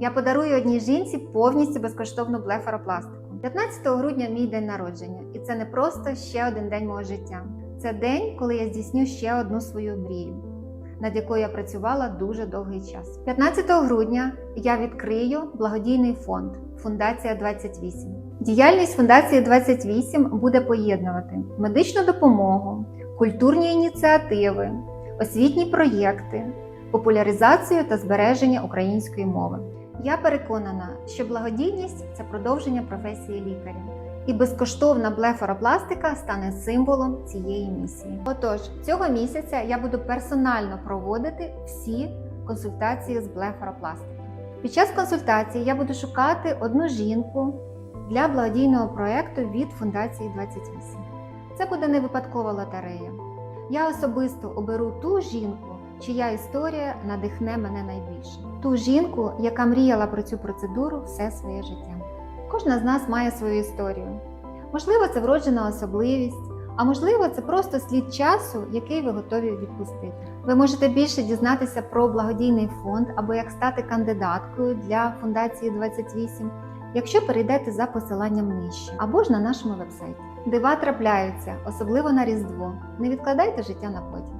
Я подарую одній жінці повністю безкоштовну блефаропластику. 15 грудня мій день народження, і це не просто ще один день мого життя. Це день, коли я здійсню ще одну свою мрію, над якою я працювала дуже довгий час. 15 грудня я відкрию благодійний фонд Фундація 28. Діяльність Фундації 28 буде поєднувати медичну допомогу, культурні ініціативи, освітні проєкти, популяризацію та збереження української мови. Я переконана, що благодійність це продовження професії лікаря, і безкоштовна блефаропластика стане символом цієї місії. Отож, цього місяця я буду персонально проводити всі консультації з блефаропластики. Під час консультації я буду шукати одну жінку для благодійного проєкту від Фундації 28. Це буде не випадкова лотерея. Я особисто оберу ту жінку, чия історія надихне мене найбільше. Ту жінку, яка мріяла про цю процедуру все своє життя. Кожна з нас має свою історію. Можливо, це вроджена особливість, а можливо, це просто слід часу, який ви готові відпустити. Ви можете більше дізнатися про благодійний фонд або як стати кандидаткою для Фундації 28, якщо перейдете за посиланням нижче, або ж на нашому вебсайті. Дива трапляються, особливо на Різдво. Не відкладайте життя на потім.